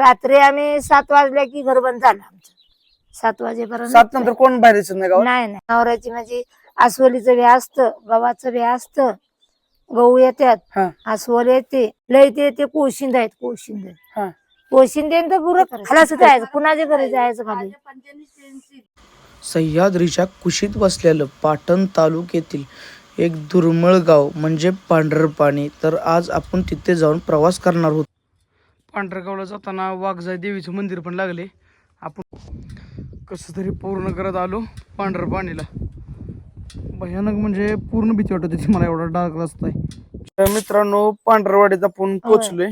रात्री आम्ही सात वाजल्या की घर बंद झालं आमचं. सात वाजेपर्यंत. सात नंतर कोण बाहेर दिसत नाही गावात? नाही नाही. नवऱ्याची म्हणजे अस्वलीचं बी असतं गव्हाचं बी असतं. गहू येतात हा. अस्वल येते. लय ते ते कोशिंद आहेत कोशिंद. हा. कोशिंदे तर पुरं खाला सुद्धा जायचं कुणाच्या घरी जायचं खाली? सह्याद्रीच्या कुशीत वसलेलं पाटण तालुक्यातील एक दुर्मिळ गाव म्हणजे पांढरपाणी. तर आज आपण तिथे जाऊन प्रवास करणार आहोत पांढरगावला जाताना वाघजाई देवीचं मंदिर पण लागले. आपण कसं तरी पूर्ण करत आलो पांढरपाणीला भयानक म्हणजे पूर्ण भीती वाटत होती मला एवढा डार्क रस्ता आहे. तर मित्रांनो पांढरवाडीत आपण पोहोचलोय.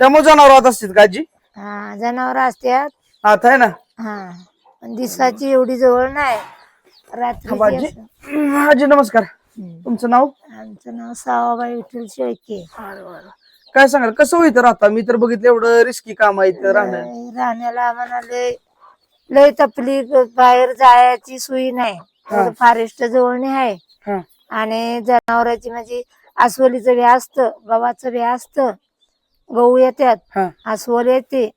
त्यामुळे जनावर आत असतील का आजी? हा जनावर असतात आत आहे ना? हा दिसाची एवढी जवळ नाही. रात्री आजी नमस्कार. तुमचं नाव? आमचं नाव सावाबाई विठ्ठल शेळके. काय सांगाल कसं होईत राहता मी तर बघितलं एवढं रिस्की काम आहे इथं राहणं. लय राहण्याला आम्हाला लय लय तपली बाहेर जायची सोयी नाही. फॉरेस्ट जवळणी आहे. हा. आणि जनावरांची म्हणजे अस्वलीचं बी असतं गव्हाचं बी असतं. गहू येतात हा. अस्वल येते.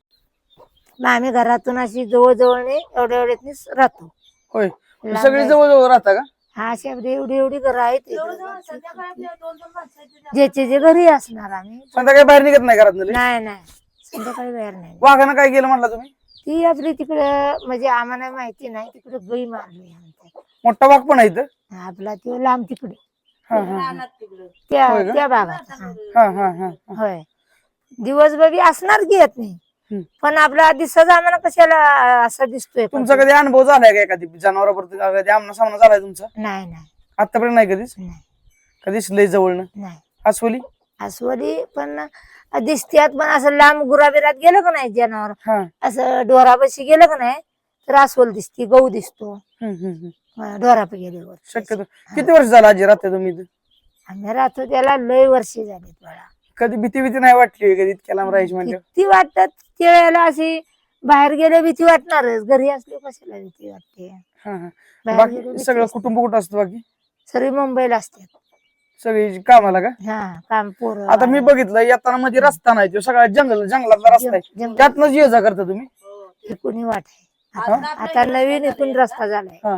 मग आम्ही घरातून अशी जवळ जवळने एवढ्या एवढ्यातनीच राहतो. होय. लांब सगळी. जवळ जवळ राहता का? हा अशी एवढी एवढी एवढी घरं आहेत. ज्याचे जे घरी असणार आम्ही. संध्याकाळी बाहेर निघत नाही घरात नाही नाही. संध्याकाळी बाहेर नाही. वाघानं काय केलं म्हणला तुम्ही? ती आपली तिकडं म्हणजे आम्हाला माहिती नाही तिकडे गई मारली मोठा वाघ पण आहे इथं? आपला तो लांब तिकडे. हा हा हा. त्या होय का? त्या भागात. हा. हा हा हा. होय. दिवसभर बी असणार की येत नाही. पण आपला दिसत आम्हाला कशाला असा दिसतोय तुमचा कधी अनुभव झालाय का एखादी जनावरावरती कधी आमना सामना झालाय तुमचा? नाही नाही. आतापर्यंत नाही कधीच? नाही. कधीच लय जवळनं? नाही. अस्वली? अस्वली पण दिसत्यात पण असं लांब गुराबिरात गेलं का नाही जनावर? असं डोरापाशी गेलं का नाही तर अस्वल दिसते गहू दिसतो. डोरापे गेल्यावर शक्यतो. किती वर्ष झालं आजी राहते तुम्ही? आम्ही राहतो त्याला लय वर्षे झालीत बाळा. कधी भीती भीती नाही वाटली कधी इतक्या लांब राहायची म्हणजे? किती वाटतात त्या वेळेला अशी बाहेर गेले भीती वाटणारच. घरी असले कशाला भीती वाटते? बाहेर गेलो बाकी भीती सगळं असते. कुटुंब कुठं असतं बाकी? सगळी मुंबईला असतात सगळी कामाला का? हा काम पोर आता मी बघितलं येताना मध्ये रस्ता नाही तो सगळा जंगल जंगलातला रस्ता आहे. जंगल. त्यातनंच ये जा करता तुम्ही? इकुणी वाट आहे? आता आता नवीन इकून रस्ता झालाय. हा.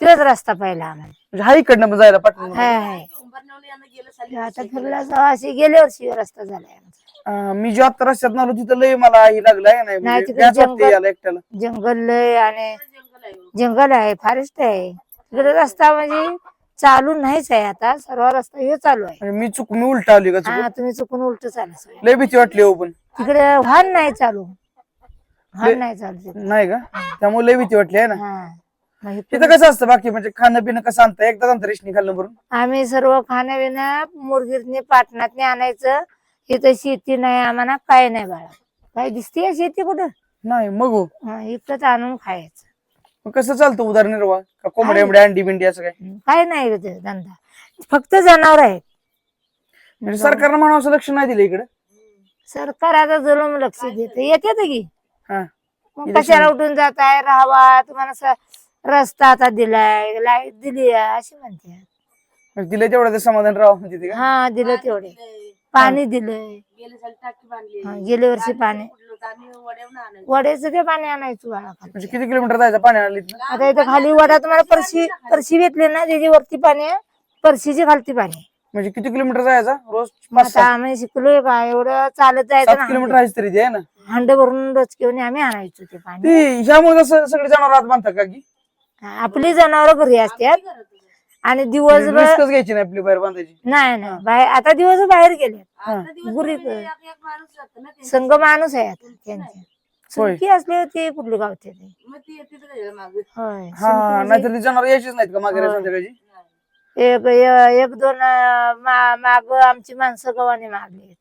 तोच रस्ता पाहिला आम्हाला. म्हणजे हा इकडनं पण जायला पाठवून हाय हाय. आता फिरला जावा अशी गेल्या वर्षी रस्ता झालाय आमचा. मी जो आता रस्त्यात आलो तिथं लय मला ही लागलं आहे नाही नाही, म्हणजे तिकडे वाटते जंगल- याला एकट्याला. जंगल लय आणि जंगल आहे फॉरेस्ट आहे तिकडे रस्ता म्हणजे चालू नाहीच आहे आता सर्व रस्ता हे चालू आहे. म्हणजे मी चुक मी उलटा आली का चुकून? हा तुम्ही चुकून उलट चालू लय भीती वाटली हो पण. तिकडे वाहन नाही चालू. वाहन नाही चालू तिकडे. नाही का? त्यामुळे लय भीती वाटली आहे ना? हा. मग तिथं कसं असतं बाकी? म्हणजे खाणं पिणं कसं आणतं? एकदाच अंतरिक्षणी खाल्लं भरून? आम्ही सर्व खाण्यापिण्या मुरगीरने पाटणातने आणायचं. इथं शेती नाही आम्हाला काय नाही बाळा. काय दिसते शेती कुठं? नाही मग. हो हा, आणून खायचं. मग कसं चालतं उदाहरणनिर्वाह का कोंबड्या एवढ्या अंडी बिंडी असं काय? काय नाही इथं धंदा. फक्त जनावर आहेत. म्हणजे सरकारनं म्हणून असं लक्ष नाही दिलं इकडे? सरकार आता जुलूम लक्ष देत. येते की? हा. मग कशाला उठून जात आहे राहावा. तुम्हाला स- रस्ता आता दिलाय लाइट दिली आहे, अशी म्हणते. म्हणजे दिलं तेवढं ते समाधान राव का? हा दिलं तेवढे. पाणी दिलंय. हा, गेल्या वर्षी पाणी. वड्याचं ते पाणी आणायचं बाळा खाली. म्हणजे किती किलोमीटर जायचं पाणी आणलं? आता इथं खाली वडा तुम्हाला परशी परशी भेटली ना त्याची वरती पाणी आहे परशीची खालती पाणी. म्हणजे किती किलोमीटर जायचं? रोज मग पाच आता आम्ही शिकलोय का एवढं चालत जायचं सात किलोमीटर ना तरी ते आहे ना? हंड भरून डोचकेवून आम्ही आणायचो ते पाणी. ती ह्यामुळे कसं सगळे जनावर आत बांधतात का की? आपली जनावर घरी असतात. आणि दिवसभर रिस्कच घ्यायची नाही आपली बाहेर बांधायची. नाही नाही. बाहेर आता दिवस बाहेर गेले हा. गुरी संघ माणूस आहे आता त्यांचे. होय. सुनकी असले ते कुठले गावचे ते? होय. हा नाहीतर ती जनावर यायचीच नाहीत का मागे संध्याकाळची? एक ए- एक दोन माग आमची माणसं गव्हाने मारली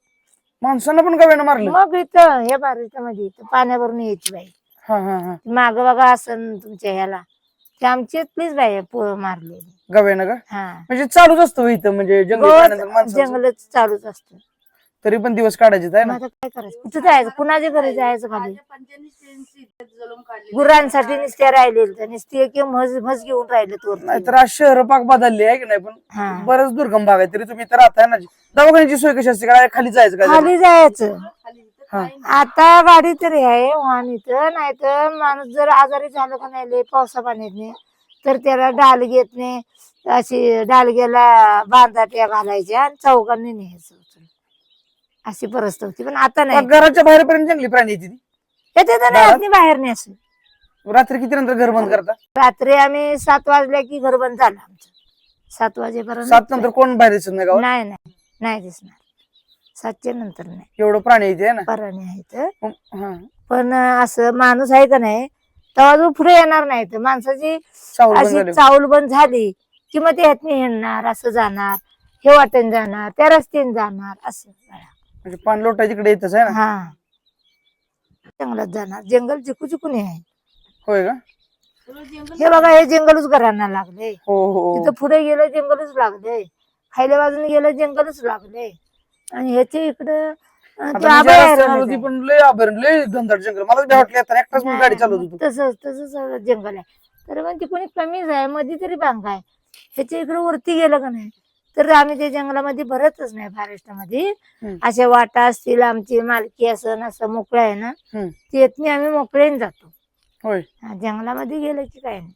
माणसांना पण गव्यानं मारलं? मग इथं हे बारीच्या मध्ये इथं पाण्यावरून यायची बाई. हा हा हा. माग बघा असन तुमच्या ह्याला. ते आमची प्लीज बाई पोरं मारलेली. गव्यानं का? हा. म्हणजे चालूच असतं हो इथं म्हणजे जंगल प्राण्यांचं माणसाचं. जंगलच चालूच असतं. तरी पण दिवस काढायचे आहे मग ना आता काय करायचं? कुठं जायचं? कुणाच्या घरी जायचं खाली? गुरांसाठी नुसते राहिले नुसते किंवा म्हस म्हस घेऊन राहिले तोर नाहीतर आज शहर पाक बदलली आहे की नाही? हा. पण बरंच दुर्गम भाग आहे तरी तुम्ही इथं राहताय ना दवाखान्याची सोय कशी असते? काय खाली जायचं काय? खाली जायचं. हा आता गाडी तरी आहे वाहन इथं. नाही तर माणूस जर आजारी झालं का नाही लय पावसा पाण्यात तर त्याला डाल घेत नाही. अशी डालग्याला बांधाट्या घालायच्या आणि चौकांनी न्यायचं. अशी परिस्थिती होती. पण आता नाही. घराच्या बाहेरपर्यंत जंगली प्राणी येते ती. येते तर नाही येत नाही बाहेर नाही असं रात्री किती नंतर घर बंद करता? रात्री आम्ही सात वाजल्या की घर बंद झालं आमचं. सात वाजेपर्यंत सात नंतर कोण बाहेर दिसत नाही गावात? नाही नाही. नाही दिसणार. सातच्या नंतर नाही. एवढं प्राणी येते ना? पराणे आहेत. हा. पण असं माणूस आहे का नाही तेव्हा जो पुढे येणार नाही तर माणसाची बंद अशी झाले. चावल बंद झाली कि मग ते ह्यातनी येणार असं जाणार हे वाटेन जाणार त्या रस्त्याने जाणार असं. म्हणजे पान लोटा तिकडे येतच आहे ना? हा. जंगलात जाणार. जंगल चिकू चिकून आहे. होय का? हे बघा हे जंगलच घरांना लागले हो हो. तिथं पुढे गेलं जंगलच लागले खायल्या बाजूने गेलं जंगलच लागले आणि ह्याच्या इकडं अं, ते आता मी ज्या आबाळ रस्त्यावर आहे होती पण लय जंगल. मला भ्या वाटलं आता एकटाच मी गाडी चालवत होतो. तसंच तसंच जंगल आहे. तर मग ती कोणी कमीच आहे मध्ये तरी बांग आहे. ह्याच्या इकडे वरती गेलं का नाही तर आम्ही त्या जंगलामध्ये भरतच नाही फॉरेस्टमध्ये हम्म. अशा वाटा असतील आमची मालकी असं असं मोकळं आहे ना हम्म. त्यातनी आम्ही मोकळेन जातो. होय. हा, जंगलामध्ये गेलं की काय नाही.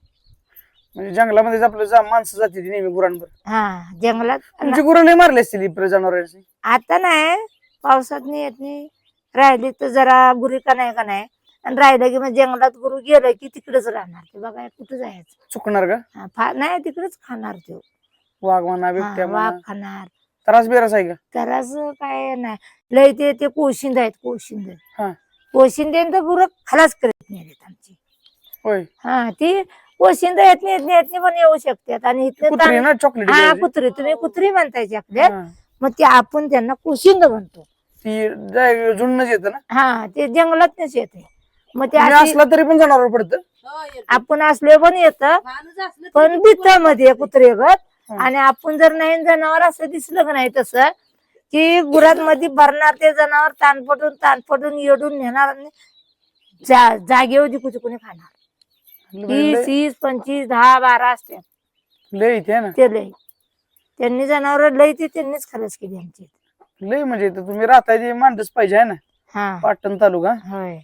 म्हणजे जंगलामध्ये आपलं जा माणसं जाते ती नेहमी गुरांवर. हा जंगलात तुमची गुरं लय मारली असतील इकडे जनावरांची. आता नाही पावसात नाही येत नाही. राहिली तर जरा गुरी का नाही का नाही. आणि राहिलं की मग जंगलात गुरु गेलं की तिकडेच राहणार. ते बघा कुठं जायचं? चुकणार का? हा, फा- नाही तिकडेच खाणार तो. वाघ म्हणा हा, वाघ खाणार. त्रास बिरास आहे का? तर असं काय नाही. लय ते ते कोशिंद आहेत कोशिंद. हा. कोशिंद तर खलास करत नाही आमची. होय. हा ती कोशिंद येत नाही येत नाही, येत नाही पण येऊ शकतात. आणि कुत्री चॉकलेट हा कुत्री. तुम्ही कुत्री म्हणतायची आपल्या मग ते आपण त्यांना कोशिंद म्हणतो. ती जाय- जुळूनच येतं ना? हा ते जंगलातच येते. मग ते तुम्ही अशी- असला तरी पण जनावर पडतं. आपण असले पण येत. पण मध्ये कुत्रेगत हा. आणि आपण जर नाही जनावर असं दिसलं का नाही तसं की गुरात मध्ये भरणार ते जनावर ताण पडून येडून नेणार आणि जा- जागेवर जिकू चिकून खाणार. लय- तीस पंचवीस दहा बारा असतात लय आहे ना. ते लय. त्यांनी जनावर लय ती त्यांनीच खरंच केली आमची. लय म्हणजे इथं तुम्ही राहताय ते मांडच पाहिजे आहे ना. हा. पाटण तालुका. होय.